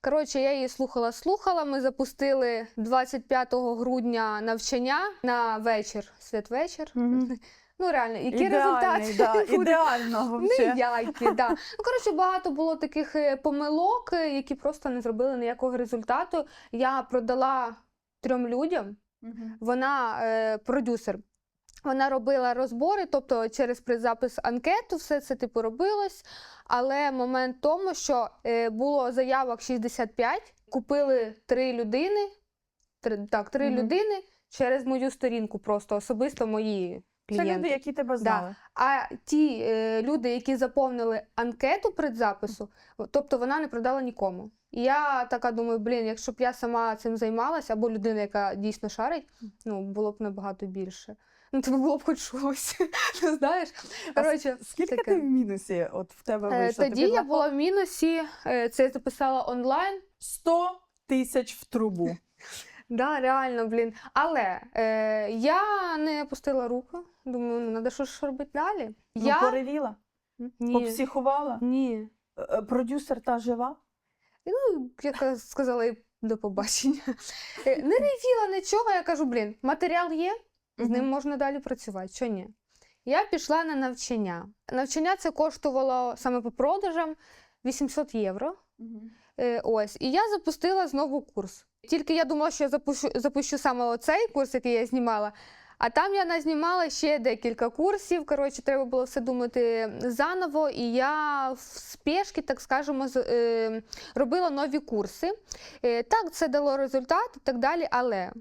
Коротше, я її слухала, слухала. Ми запустили 25 грудня навчання на вечір, святвечір. Ну реально, які Ідеальний, результати? да, ідеально. Ніякі, да. Ну, коротше, багато було таких е, помилок, е, які просто не зробили ніякого результату. Я продала трьом людям, вона е, продюсер. Вона робила розбори, тобто через призапис анкету все це типу робилось. Але момент в тому, що е, було заявок 65, купили три людини. Три, так, три Мгм. людини через мою сторінку, просто особисто мої Це люди, які тебе знали. А ті е, люди, які заповнили анкету предзапису, тобто вона не продала нікому. І я така думаю, блін, якщо б я сама цим займалася, або людина, яка дійсно шарить, ну було б набагато більше. Ну, тобі було б хоч щось. Ну, знаєш. А Коротше, Скільки таке. ти в мінусі от в тебе Е, вийшло? Тоді Тобі я була в мінусі, е, це я записала онлайн. 100 тисяч в трубу. Да, реально, блін. Але е, я не опустила руку. Думаю, ну треба щось робити далі. Ну, я... поревіла, Ні. попсихувала. Ні. Е, Продюсер та жива. Ну, я сказала до побачення. Е, Не ревіла нічого, я кажу, блін, матеріал є, з ним можна далі працювати. Що ні? Я пішла на навчання. Навчання це коштувало саме по продажам 800 євро. Е, Ось, і я запустила знову курс. Тільки я думала, що я запущу, запущу саме оцей курс, який я знімала. А там я назнімала ще декілька курсів. Коротше, треба було все думати заново. І я в спешки, так скажемо, е, робила нові курси. Е, так, це дало результат і так далі. Але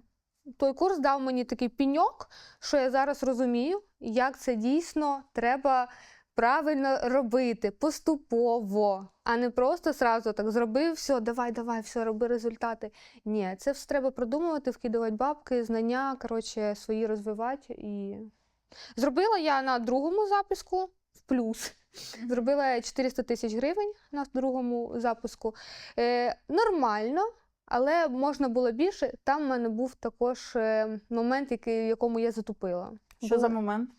той курс дав мені такий піньок, що я зараз розумію, як це дійсно треба правильно робити поступово, а не просто сразу так зробив, все, давай, давай, все, роби результати. Ні, це все треба продумувати, вкидувати бабки, знання, коротше, свої розвивати. І зробила я на другому запуску в плюс. Зробила 400 тисяч гривень на другому запуску. Е, нормально. Але можна було більше. Там в мене був також е, момент, який, в якому я затупила. Що за момент?